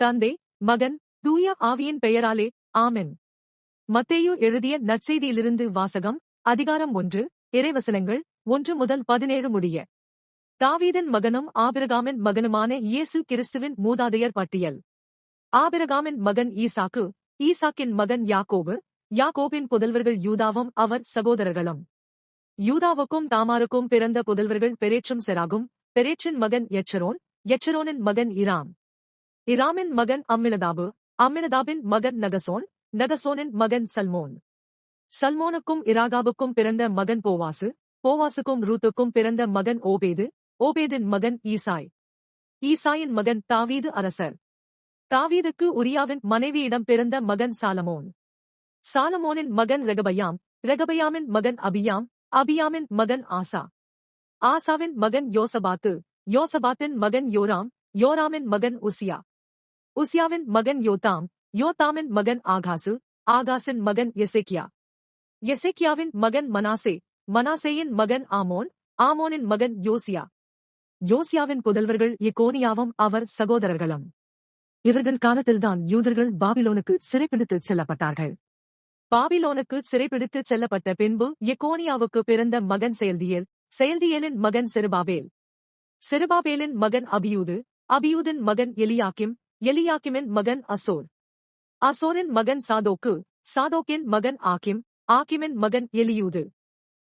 தந்தை மகன் தூய ஆவியின் பெயராலே ஆமென். மத்தேயு எழுதிய நற்செய்தியிலிருந்து வாசகம் அதிகாரம் ஒன்று இறைவசனங்கள் ஒன்று முதல் பதினேழு முடிய. தாவீதன் மகனும் ஆபிரகாமின் மகனுமான இயேசு கிறிஸ்துவின் மூதாதையர் பட்டியல். ஆபிரகாமின் மகன் ஈசாக்கு ஈசாக்கின் மகன் யாக்கோபு யாக்கோபின் புதல்வர்கள் யூதாவும் அவர் சகோதரர்களும். யூதாவுக்கும் தாமாருக்கும் பிறந்த புதல்வர்கள் பெரேற்றும் செராகும் பெரேற்றின் மகன் எச்சரோன் எச்சரோனின் மகன் இராம். இராமின் மகன் அம்மினதாபு. அம்மினதாபின் மகன் நகசோன் நகசோனின் மகன் சல்மோன். சல்மோனுக்கும் இராகாபுக்கும் பிறந்த மகன் போவாசு போவாசுக்கும் ரூத்துக்கும் பிறந்த மகன் ஓபேது ஓபேதின் மகன் ஈசாய். ஈசாயின் மகன் தாவீது அரசர். தாவீதுக்கு உரியாவின் மனைவியிடம் பிறந்த மகன் சாலமோன். சாலமோனின் மகன் ரெகபயாம் ரெகபயாமின் மகன் அபியாம் அபியாமின் மகன் ஆசா. ஆசாவின் மகன் யோசபாத்து யோசபாத்தின் மகன் யோராம் யோராமின் மகன் உசியா. உசியாவின் மகன் யோதாம் யோதாமின் மகன் ஆகாசு ஆகாசின் மகன் எசேக்கியா. எசேக்கியாவின் மகன் மனாசே மனாசேயின் மகன் ஆமோன் ஆமோனின் மகன் யோசியா. யோசியாவின் புதல்வர்கள் இக்கோனியாவும் அவர் சகோதரர்களும். இவர்கள் காலத்தில்தான் யூதர்கள் பாபிலோனுக்கு சிறைப்பிடித்துச் செல்லப்பட்டார்கள். பாபிலோனுக்கு சிறைப்பிடித்துச் செல்லப்பட்ட பின்பு எக்கோனியாவுக்கு பிறந்த மகன் செயல்தியேல் செயல்தியலின் மகன் செருபாபேல். செருபாபேலின் மகன் அபியூது அபியூதின் மகன் எலியாக்கிம் எலியாக்கிமின் மகன் அசோர். அசோரின் மகன் சாதோக்கு சாதோக்கின் மகன் ஆக்கிம் ஆக்கிமின் மகன் எலியூது.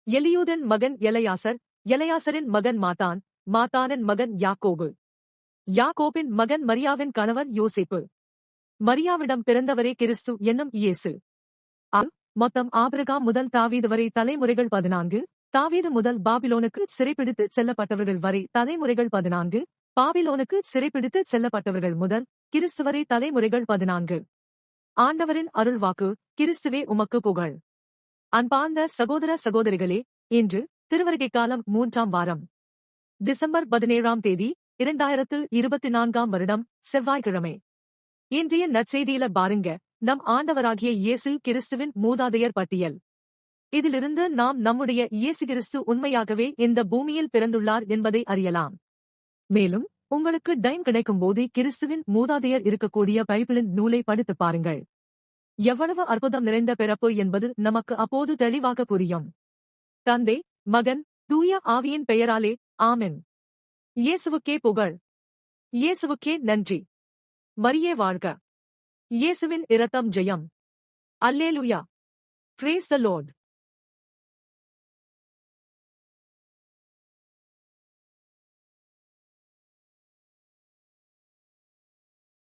எலியூதின் மகன் எலையாசர் எலையாசரின் மகன் மாத்தான் மாத்தானின் மகன் யாக்கோபு. யாக்கோபின் மகன் மரியாவின் கணவர் யோசிப்பு. மரியாவிடம் பிறந்தவரே கிறிஸ்து என்னும் இயேசு. மொத்தம் ஆபிரகாம் முதல் தாவீது வரை தலைமுறைகள் பதினான்கு தாவீது முதல் பாபிலோனுக்கு சிறைப்பிடித்து செல்லப்பட்டவர்கள் வரை தலைமுறைகள் பதினான்கு பாபிலோனுக்கு சிறைப்பிடித்து செல்லப்பட்டவர்கள் முதல் கிறிஸ்துவரை தலைமுறைகள் பதினான்கு. ஆண்டவரின் அருள்வாக்கு கிறிஸ்துவே உமக்கு புகழ். அன்பார்ந்த சகோதர சகோதரிகளே இன்று திருவருகை காலம் மூன்றாம் வாரம். டிசம்பர் பதினேழாம் தேதி இரண்டாயிரத்து இருபத்தி நான்காம் வருடம் செவ்வாய்க்கிழமை. இன்றைய நற்செய்தியில பாருங்க நம் ஆண்டவராகிய இயேசு கிறிஸ்துவின் மூதாதையர் பட்டியல். இதிலிருந்து நாம் நம்முடைய இயேசு கிறிஸ்து உண்மையாகவே இந்த பூமியில் பிறந்துள்ளார் என்பதை அறியலாம். மேலும் உங்களுக்கு டைம் கிடைக்கும் போது கிறிஸ்துவின் மூதாதையர் இருக்கக்கூடிய பைபிளின் நூலை படித்து பாருங்கள். எவ்வளவு அற்புதம் நிறைந்த பிறப்பு என்பது நமக்கு அப்போது தெளிவாக புரியும். தந்தை மகன் தூய ஆவியின் பெயராலே ஆமென். இயேசுவுக்கே புகழ். இயேசுவுக்கே நன்றி. மரியே வாழ்க. இயேசுவின் இரத்தம் ஜெயம். அல்லேலுயா. பிரேஸ் த லோர்ட்